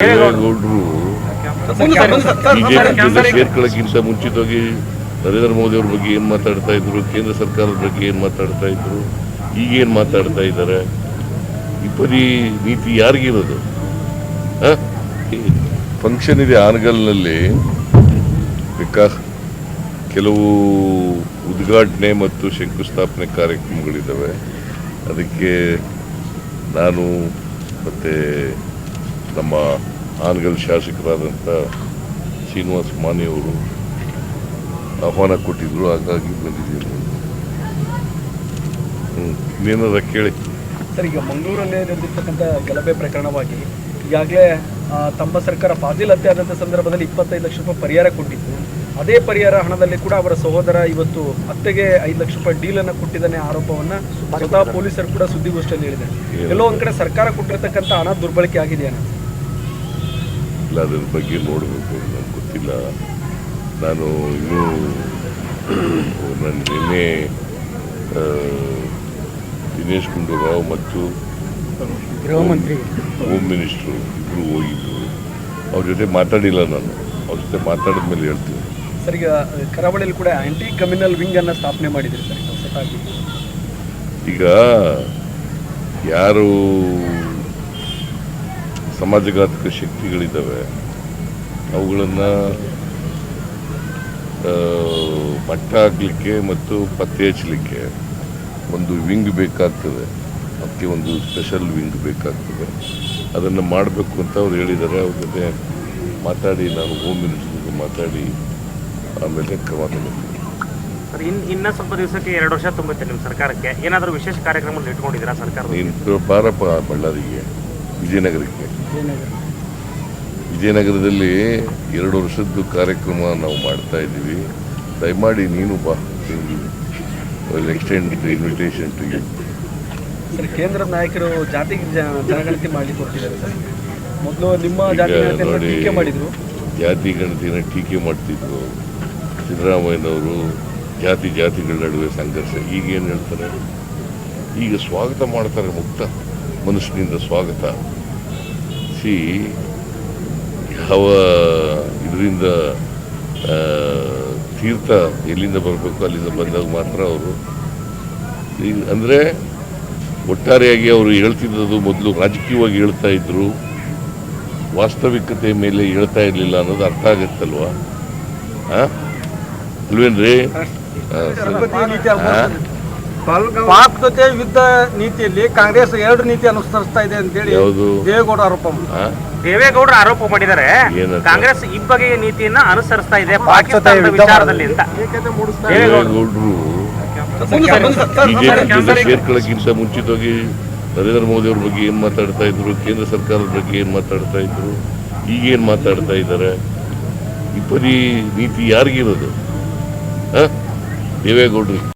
ದೇವೇಗೌಡರು ಬಿಜೆಪಿ ಜೊತೆ ಸೇರ್ಕೊಳ್ಳೋಕ್ಕಿಂತ ಮುಂಚಿತವಾಗಿ ನರೇಂದ್ರ ಮೋದಿ ಅವ್ರ ಬಗ್ಗೆ ಏನ್ ಮಾತಾಡ್ತಾ ಇದ್ರು ಕೇಂದ್ರ ಸರ್ಕಾರದ ಬಗ್ಗೆ ಏನ್ ಮಾತಾಡ್ತಾ ಇದ್ರು ಈಗೇನು ಮಾತಾಡ್ತಾ ಇದ್ದಾರೆ ಈ ಪರಿ ನೀತಿ ಯಾರಿಗಿರೋದು? ಫಂಕ್ಷನ್ ಇದೆ ಆನಗಲ್ನಲ್ಲಿ ವಿಕಾಸ್ ಕೆಲವು ಉದ್ಘಾಟನೆ ಮತ್ತು ಶಂಕುಸ್ಥಾಪನೆ ಕಾರ್ಯಕ್ರಮಗಳಿದ್ದಾವೆ ಅದಕ್ಕೆ ನಾನು ಮತ್ತು ನಮ್ಮ ಆನಗಲ್ ಶಾಸಕರಾದಂಥ ಶ್ರೀನಿವಾಸ ಮಾನೆಯವರು ಆಹ್ವಾನ ಕೊಟ್ಟಿದ್ರು ಹಾಗಾಗಿ ಬಂದಿದ್ದೀನಿ ಹ್ಞೂ ಇನ್ನೇನಾರ ಕೇಳಿ. ಸರ್ ಈಗ ಮಂಗಳೂರಲ್ಲೇ ನಡೆದಿರ್ತಕ್ಕಂಥ ಗಲಭೆ ಪ್ರಕರಣವಾಗಿ ಈಗಾಗಲೇ ತಮ್ಮ ಸರ್ಕಾರ ಫಾಜಿಲ್ ಹತ್ಯೆ ಆದಂಥ ಸಂದರ್ಭದಲ್ಲಿ ಇಪ್ಪತ್ತೈದು ಲಕ್ಷ ರೂಪಾಯಿ ಪರಿಹಾರ ಕೊಟ್ಟಿತ್ತು. ಅದೇ ಪರಿಹಾರ ಹಣದಲ್ಲಿ ಕೂಡ ಅವರ ಸಹೋದರ ಇವತ್ತು ಅತ್ತೆಗೆ ಐದು ಲಕ್ಷ ರೂಪಾಯಿ ಡೀಲನ್ನು ಕೊಟ್ಟಿದ್ದಾನೆ ಆರೋಪವನ್ನ ಸ್ವತಃ ಪೊಲೀಸರು ಕೂಡ ಸುದ್ದಿಗೋಷ್ಠಿಯಲ್ಲಿ ಹೇಳಿದ್ದಾರೆ. ಎಲ್ಲೋ ಒಂದ್ ಕಡೆ ಸರ್ಕಾರ ಕೊಟ್ಟಿರ್ತಕ್ಕಂಥ ಹಣ ದುರ್ಬಳಕೆ ಆಗಿದೆಯಾ ಇಲ್ಲ ಅದ್ರ ಬಗ್ಗೆ ನೋಡಬೇಕು ನನಗೆ ಗೊತ್ತಿಲ್ಲ. ನಾನು ಇನ್ನೂ ನನ್ನ ನಿನ್ನೆ ದಿನೇಶ್ ಗುಂಡೂರಾವ್ ಮತ್ತು ಗೃಹ ಮಂತ್ರಿ. ಹೋಮ್ ಮಿನಿಸ್ಟ್ರು ಇಬ್ಬರು ಹೋಗಿದ್ದರು ಅವ್ರ ಜೊತೆ ಮಾತಾಡಿಲ್ಲ ನಾನು. ಅವ್ರ ಜೊತೆ ಮಾತಾಡಿದ ಮೇಲೆ ಹೇಳ್ತೀನಿ. ಸರ್ ಈಗ ಕರಾವಳಿಯಲ್ಲಿ ಕೂಡ ಆ್ಯಂಟಿ ಕಮ್ಯುನಲ್ ವಿಂಗನ್ನು ಅನ್ನ ಸ್ಥಾಪನೆ ಮಾಡಿದ್ರಿ ಸರ್ ಈಗ ಯಾರು ಸಮಾಜಘಾತಕ ಶಕ್ತಿಗಳಿದ್ದಾವೆ. ಅವುಗಳನ್ನು ಮಟ್ಟ ಹಾಕಲಿಕ್ಕೆ ಮತ್ತು ಪತ್ತೆ ಹಚ್ಚಲಿಕ್ಕೆ ಒಂದು ವಿಂಗ್ ಬೇಕಾಗ್ತದೆ. ಅದಕ್ಕೆ ಒಂದು ಸ್ಪೆಷಲ್ ವಿಂಗ್ ಬೇಕಾಗ್ತದೆ. ಅದನ್ನು ಮಾಡಬೇಕು ಅಂತ ಅವ್ರು ಹೇಳಿದ್ದಾರೆ. ಅವ್ರ ಜೊತೆ ಮಾತಾಡಿ ನಾನು ಹೋಮ್ ಮಿನಿಸ್ಟರ್ ಜೊತೆ ಮಾತಾಡಿ ಆಮೇಲೆ ಕ್ರಮ ತಗೋತೀನಿ. ಸರ್ ಇನ್ ಇನ್ನ ಸ್ವಲ್ಪ ದಿವಸಕ್ಕೆ ಎರಡು ವರ್ಷ ತುಂಬುತ್ತೆ ನಿಮ್ಮ ಸರ್ಕಾರಕ್ಕೆ. ಏನಾದರೂ ವಿಶೇಷ ಕಾರ್ಯಕ್ರಮ ಇಟ್ಕೊಂಡಿದ್ದೀರಾ ಸರ್ಕಾರ ನೀನು ಬಾರಪ್ಪ ಬಳ್ಳಾರಿಗೆ. ವಿಜಯನಗರಕ್ಕೆ. ವಿಜಯನಗರದಲ್ಲಿ ಎರಡು ವರ್ಷದ್ದು ಕಾರ್ಯಕ್ರಮ ನಾವು ಮಾಡ್ತಾ ಇದ್ದೀವಿ. ದಯಮಾಡಿ ನೀನು ಬಾ. Extend invitation to you sir ಕೇಂದ್ರ ನಾಯಕರು ಜಾತಿ ಜನಗಣತಿ ಮಾಡಲಿಕ್ಕೆ ಹೊರಟಿದ್ದಾರೆ ಸರ್. ಮೊದಲು ನಿಮ್ಮ ಜಾತಿ ಗಣತಿ ಅಂತ ಟೀಕೆ ಮಾಡಿದ್ರು. ಜಾತಿ ಗಣತಿನ ಟೀಕೆ ಮಾಡ್ತಿದ್ರು. ಸಿದ್ದರಾಮಯ್ಯನವರು ಜಾತಿ ಜಾತಿಗಳ ನಡುವೆ ಸಂಘರ್ಷ. ಈಗ ಏನು ಹೇಳ್ತಾರೆ? ಈಗ ಸ್ವಾಗತ ಮಾಡ್ತಾರೆ ಮುಕ್ತ. ಮನುಷ್ಯನಿಂದ ಸ್ವಾಗತ. ಸಿ ಯಾವ ಇದರಿಂದ ತೀರ್ಥ ಎಲ್ಲಿಂದ ಬರಬೇಕು ಅಲ್ಲಿಂದ ಬಂದಾಗ ಮಾತ್ರ ಅವರು ಅಂದರೆ ಒಟ್ಟಾರೆಯಾಗಿ ಅವರು ಹೇಳ್ತಿದ್ದದು ಮೊದಲು ರಾಜಕೀಯವಾಗಿ ಹೇಳ್ತಾ ಇದ್ರು. ವಾಸ್ತವಿಕತೆ ಮೇಲೆ ಹೇಳ್ತಾ ಇರಲಿಲ್ಲ ಅನ್ನೋದು ಅರ್ಥ ಆಗತ್ತಲ್ವಾ? ಅಲ್ವೇನ್ರಿ? ಜೊತೆ ಯುದ್ಧ ನೀತಿಯಲ್ಲಿ ಕಾಂಗ್ರೆಸ್ ಎರಡು ನೀತಿ ಅನುಸರಿಸ್ತಾ ಇದೆ ಅಂತೇಳಿ ಯಾವುದು? ದೇವೇಗೌಡ ಆರೋಪ ಮಾಡಿದ್ರು. ದೇವೇಗೌಡರು ಆರೋಪ ಮಾಡಿದ್ದಾರೆ. ಕಾಂಗ್ರೆಸ್ ಕಾಂಗ್ರೆಸ್ ಬಗೆಯ ನೀತಿಯನ್ನ ಅನುಸರಿಸ್ತಾ ಇದೆ ಪಾಕಿಸ್ತಾನದ ವಿಚಾರದಲ್ಲಿ ಅಂತ. ದೇವೇಗೌಡರು ಬಿಜೆಪಿ ಜೊತೆ ಸೇರ್ಕೊಳ್ಳೋಕ್ಕಿಂತ ಮುಂಚಿತವಾಗಿ ನರೇಂದ್ರ ಮೋದಿ ಅವ್ರ ಬಗ್ಗೆ ಏನ್ ಮಾತಾಡ್ತಾ ಇದ್ರು ಕೇಂದ್ರ ಸರ್ಕಾರದ ಬಗ್ಗೆ ಏನ್ ಮಾತಾಡ್ತಾ ಇದ್ರು ಈಗೇನು ಮಾತಾಡ್ತಾ ಇದ್ದಾರೆ? ಈ ಪರಿ ನೀತಿ ಯಾರಿಗಿರೋದು? ಆ? ದೇವೇಗೌಡರು.